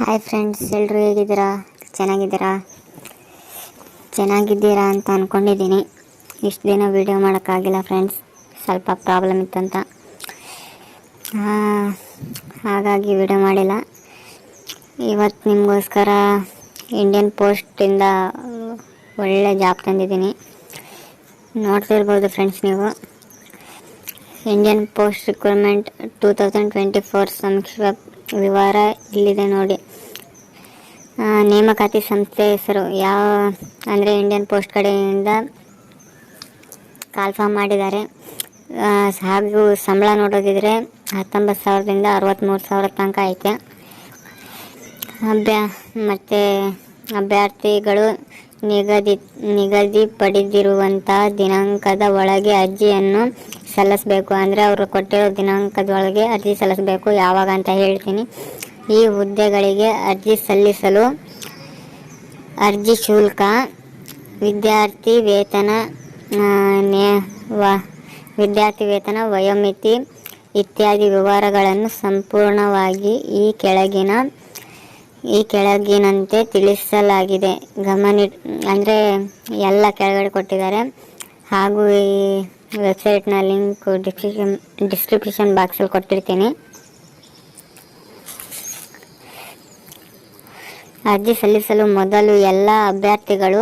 Hi friends ಎಲ್ಲರೂ ಹೇಗಿದ್ದೀರಾ? ಚೆನ್ನಾಗಿದ್ದೀರಾ? ಚೆನ್ನಾಗಿದ್ದೀರಾ ಅಂತ ಅಂದ್ಕೊಂಡಿದ್ದೀನಿ ಇಷ್ಟು ದಿನ ವೀಡಿಯೋ ಮಾಡೋಕ್ಕಾಗಿಲ್ಲ ಫ್ರೆಂಡ್ಸ್ ಸ್ವಲ್ಪ ಪ್ರಾಬ್ಲಮ್ ಇತ್ತಂತ ಹಾಗಾಗಿ ವಿಡಿಯೋ ಮಾಡಿಲ್ಲ. ಇವತ್ತು ನಿಮಗೋಸ್ಕರ ಇಂಡಿಯನ್ ಪೋಸ್ಟಿಂದ ಒಳ್ಳೆ ಜಾಬ್ ತಂದಿದ್ದೀನಿ. ನೋಡ್ತಿರ್ಬೋದು ಫ್ರೆಂಡ್ಸ್ ನೀವು. Indian post recruitment two thousand twenty four ಸಂಕ್ಷಿಪ್ತ ವಿವರ ಇಲ್ಲಿದೆ ನೋಡಿ. ನೇಮಕಾತಿ ಸಂಸ್ಥೆ ಹೆಸರು ಯಾವ, ಅಂದರೆ ಇಂಡಿಯನ್ ಪೋಸ್ಟ್ ಕಡೆಯಿಂದ ಕಾಲ್ಫಾರ್ಮ್ ಮಾಡಿದ್ದಾರೆ. ಹಾಗೂ ಸಂಬಳ ನೋಡೋದಿದ್ರೆ ಹತ್ತೊಂಬತ್ತು ಸಾವಿರದಿಂದ ಅರವತ್ತ್ಮೂರು ಸಾವಿರ ತನಕ ಐತೆ. ಅಭ್ಯ, ಮತ್ತು ಅಭ್ಯರ್ಥಿಗಳು ನಿಗದಿ, ನಿಗದಿಪಡಿದಿರುವಂತಹ ದಿನಾಂಕದ ಒಳಗೆ ಅರ್ಜಿಯನ್ನು ಸಲ್ಲಿಸಬೇಕು. ಅಂದರೆ ಅವರು ಕೊಟ್ಟಿರೋ ದಿನಾಂಕದೊಳಗೆ ಅರ್ಜಿ ಸಲ್ಲಿಸಬೇಕು. ಯಾವಾಗ ಅಂತ ಹೇಳ್ತೀನಿ. ಈ ಹುದ್ದೆಗಳಿಗೆ ಅರ್ಜಿ ಸಲ್ಲಿಸಲು ಅರ್ಜಿ ಶುಲ್ಕ, ವಿದ್ಯಾರ್ಥಿ ವೇತನ ವಿದ್ಯಾರ್ಥಿ ವೇತನ, ವಯೋಮಿತಿ ಇತ್ಯಾದಿ ವಿವರಗಳನ್ನು ಸಂಪೂರ್ಣವಾಗಿ ಈ ಕೆಳಗಿನ ಈ ಕೆಳಗಿನಂತೆ ತಿಳಿಸಲಾಗಿದೆ. ಗಮನಿ ಅಂದರೆ ಎಲ್ಲ ಕೆಳಗಡೆ ಕೊಟ್ಟಿದ್ದಾರೆ. ಹಾಗೂ ಈ ವೆಬ್ಸೈಟ್ನ ಲಿಂಕ್ ಡಿಸ್ಕ್ರಿಪ್ಷನ್ ಡಿಸ್ಕ್ರಿಪ್ಷನ್ ಬಾಕ್ಸಲ್ಲಿ ಕೊಟ್ಟಿರ್ತೀನಿ. ಅರ್ಜಿ ಸಲ್ಲಿಸಲು ಮೊದಲು ಎಲ್ಲ ಅಭ್ಯರ್ಥಿಗಳು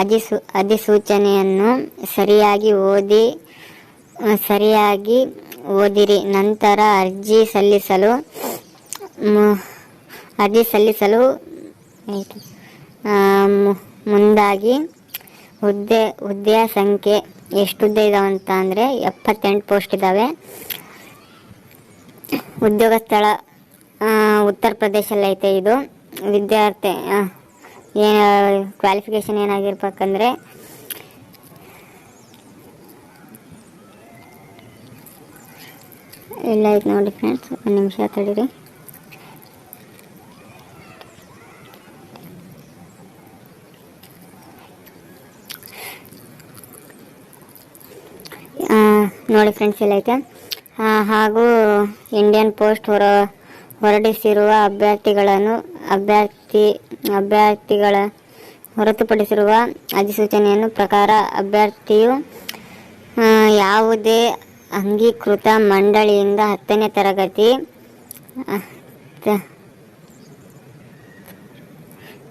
ಅಧಿಸು ಅಧಿಸೂಚನೆಯನ್ನು ಸರಿಯಾಗಿ ಓದಿ, ಸರಿಯಾಗಿ ಓದಿರಿ. ನಂತರ ಅರ್ಜಿ ಸಲ್ಲಿಸಲು ಅರ್ಜಿ ಸಲ್ಲಿಸಲು ಮುಂದಾಗಿ ಹುದ್ದೆ, ಹುದ್ದೆಯ ಸಂಖ್ಯೆ ಎಷ್ಟು ಹುದ್ದೆ ಇದಾವೆ ಅಂತ ಅಂದರೆ ಎಪ್ಪತ್ತೆಂಟು ಪೋಸ್ಟ್ ಇದ್ದಾವೆ ಉದ್ಯೋಗ ಸ್ಥಳ ಉತ್ತರ ಪ್ರದೇಶಲ್ಲಿ ಐತೆ ಇದು. ವಿದ್ಯಾರ್ಥಿ ಏನು ಕ್ವಾಲಿಫಿಕೇಷನ್ ಏನಾಗಿರ್ಬೇಕಂದ್ರೆ ಇಲ್ಲ ಐತೆ ನೋಡಿ ಫ್ರೆಂಡ್ಸ್ ಒಂದು ನಿಮಿಷ ತಡೀರಿ. ನೋಡಿ ಫ್ರೆಂಡ್ಸ್ ಎಲ್ಲೈತೆ ಹಾಗೂ ಇಂಡಿಯನ್ ಪೋಸ್ಟ್ ಹೊರ, ಹೊರಡಿಸಿರುವ ಅಭ್ಯರ್ಥಿಗಳನ್ನು, ಅಭ್ಯರ್ಥಿ, ಅಭ್ಯರ್ಥಿಗಳ ಹೊರತುಪಡಿಸಿರುವ ಅಧಿಸೂಚನೆಯನ್ನು ಪ್ರಕಾರ ಅಭ್ಯರ್ಥಿಯು ಯಾವುದೇ ಅಂಗೀಕೃತ ಮಂಡಳಿಯಿಂದ ಹತ್ತನೇ ತರಗತಿ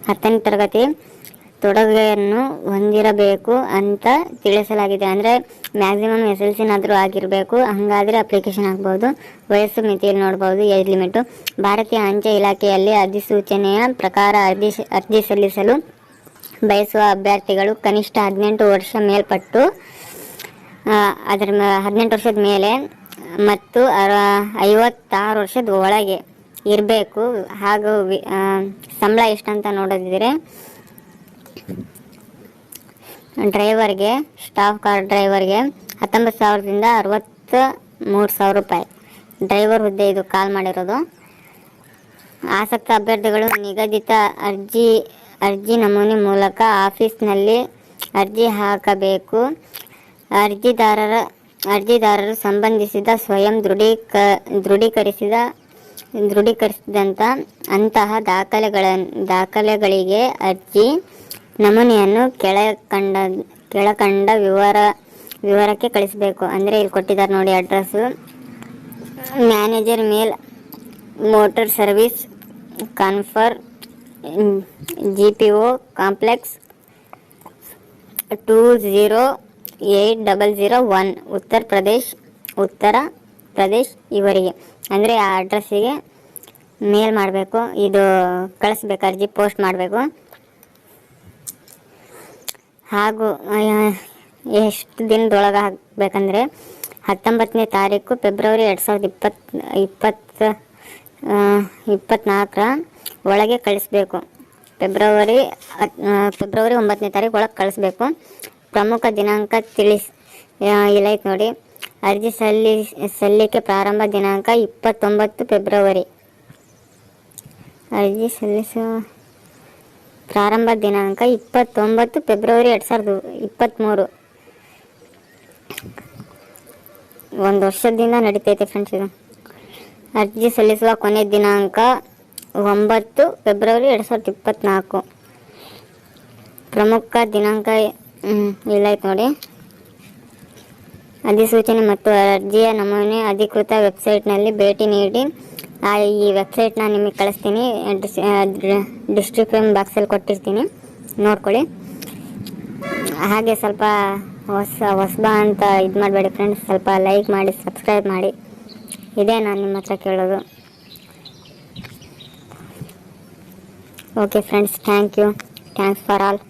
ಹತ್ತನೇ ತರಗತಿ ತೊಡಗೆಯನ್ನು ಹೊಂದಿರಬೇಕು ಅಂತ ತಿಳಿಸಲಾಗಿದೆ. ಅಂದರೆ ಮ್ಯಾಕ್ಸಿಮಮ್ ಎಸ್ ಎಲ್ ಸಿನಾದರೂ ಆಗಿರಬೇಕು. ಹಾಗಾದರೆ ಅಪ್ಲಿಕೇಶನ್ ಆಗ್ಬೋದು. ವಯಸ್ಸು ಮಿತಿಯಲ್ಲಿ ನೋಡ್ಬೋದು ಏಜ್ ಲಿಮಿಟು ಭಾರತೀಯ ಅಂಚೆ ಇಲಾಖೆಯಲ್ಲಿ ಅಧಿಸೂಚನೆಯ ಪ್ರಕಾರ ಅರ್ಜಿ ಅರ್ಜಿ ಸಲ್ಲಿಸಲು ಬಯಸುವ ಅಭ್ಯರ್ಥಿಗಳು ಕನಿಷ್ಠ ಹದಿನೆಂಟು ವರ್ಷ ಮೇಲ್ಪಟ್ಟು ಅದರ ಹದಿನೆಂಟು ವರ್ಷದ ಮೇಲೆ ಮತ್ತು ಐವತ್ತಾರು ವರ್ಷದ ಒಳಗೆ ಇರಬೇಕು. ಹಾಗೂ ಸಂಬಳ ಎಷ್ಟಂತ ನೋಡೋದಿದ್ರೆ ಡ್ರೈವರ್ಗೆ, ಸ್ಟಾಫ್ ಕಾರ್ ಡ್ರೈವರ್ಗೆ ಹತ್ತೊಂಬತ್ತು ಸಾವಿರದಿಂದ ಅರವತ್ತ ಮೂರು ಸಾವಿರ ರೂಪಾಯಿ. ಡ್ರೈವರ್ ಹುದ್ದೆ ಇದು ಕಾಲ್ ಮಾಡಿರೋದು. ಆಸಕ್ತ ಅಭ್ಯರ್ಥಿಗಳು ನಿಗದಿತ ಅರ್ಜಿ ಅರ್ಜಿ ನಮೂನೆ ಮೂಲಕ ಆಫೀಸ್ನಲ್ಲಿ ಅರ್ಜಿ ಹಾಕಬೇಕು. ಅರ್ಜಿದಾರರ, ಅರ್ಜಿದಾರರು ಸಂಬಂಧಿಸಿದ ಸ್ವಯಂ ದೃಢೀಕ, ದೃಢೀಕರಿಸಿದ ದೃಢೀಕರಿಸಿದಂಥ ಅಂತಹ ದಾಖಲೆಗಳ ದಾಖಲೆಗಳಿಗೆ ಅರ್ಜಿ ನಮೂನೆಯನ್ನು ಕೆಳಕಂಡ ಕೆಳಕಂಡ ವಿವರ, ವಿವರಕ್ಕೆ ಕಳಿಸಬೇಕು. ಅಂದರೆ ಇಲ್ಲಿ ಕೊಟ್ಟಿದ್ದಾರೆ ನೋಡಿ address. Manager mail motor service Kanpur G P O complex two zero eight double zero one Uttar Pradesh Uttar Pradesh ಇವರಿಗೆ. ಅಂದರೆ ಆ ಅಡ್ರೆಸ್ಸಿಗೆ ಮೇಲ್ ಮಾಡಬೇಕು. ಇದು ಕಳಿಸ್ಬೇಕು, ಅರ್ಜಿ ಪೋಸ್ಟ್ ಮಾಡಬೇಕು. ಹಾಗೂ ಎಷ್ಟು ದಿನದೊಳಗೆ ಹಾಕಬೇಕಂದ್ರೆ ಹತ್ತೊಂಬತ್ತನೇ ತಾರೀಕು ಫೆಬ್ರವರಿ ಎರಡು ಸಾವಿರದ ಇಪ್ಪತ್ತು ಇಪ್ಪತ್ತು ಇಪ್ಪತ್ತ್ನಾಲ್ಕರ ಒಳಗೆ ಕಳಿಸ್ಬೇಕು. ಫೆಬ್ರವರಿ ಫೆಬ್ರವರಿ ಒಂಬತ್ತನೇ ತಾರೀಕು ಒಳಗೆ ಕಳಿಸ್ಬೇಕು. ಪ್ರಮುಖ ದಿನಾಂಕ ತಿಳಿಸ್ ಇಲ್ಲ ಇಲ್ಲೈತೆ ನೋಡಿ. ಅರ್ಜಿ ಸಲ್ಲಿ ಸಲ್ಲಿಕೆ ಪ್ರಾರಂಭ ದಿನಾಂಕ ಇಪ್ಪತ್ತೊಂಬತ್ತು ಫೆಬ್ರವರಿ. ಅರ್ಜಿ ಸಲ್ಲಿಸುವ ಪ್ರಾರಂಭ ದಿನಾಂಕ ಇಪ್ಪತ್ತೊಂಬತ್ತು ಫೆಬ್ರವರಿ ಎರಡು ಸಾವಿರದ ಇಪ್ಪತ್ತ್ಮೂರು ಒಂದು ವರ್ಷದಿಂದ ನಡೀತೈತೆ ಫ್ರೆಂಡ್ಸ್ ಇದು. ಅರ್ಜಿ ಸಲ್ಲಿಸುವ ಕೊನೆ ದಿನಾಂಕ ಒಂಬತ್ತು ಫೆಬ್ರವರಿ ಎರಡು ಸಾವಿರದ ಇಪ್ಪತ್ತ್ನಾಲ್ಕು ಪ್ರಮುಖ ದಿನಾಂಕ ಇಲ್ಲೈತೆ ನೋಡಿ. ಅಧಿಸೂಚನೆ ಮತ್ತು ಅರ್ಜಿಯ ನಮೂನೆ ಅಧಿಕೃತ ವೆಬ್ಸೈಟ್ನಲ್ಲಿ ಭೇಟಿ ನೀಡಿ ಈ ವೆಬ್ಸೈಟ್ನ ನಿಮಗೆ ಕಳಿಸ್ತೀನಿ. ಡಿಸ್ಕ್ರಿಪ್ಷನ್ ಬಾಕ್ಸಲ್ಲಿ ಕೊಟ್ಟಿರ್ತೀನಿ. ನೋಡ್ಕೊಳ್ಳಿ. ಹಾಗೆ ಸ್ವಲ್ಪ ಹೊಸ, ಹೊಸಬ ಅಂತ ಇದು ಮಾಡಬೇಡಿ ಫ್ರೆಂಡ್ಸ್ ಸ್ವಲ್ಪ ಲೈಕ್ ಮಾಡಿ ಸಬ್ಸ್ಕ್ರೈಬ್ ಮಾಡಿ. ಇದೇ ನಾನು ನಿಮ್ಮ ಹತ್ರ ಕೇಳೋದು. Okay friends thank you thanks for all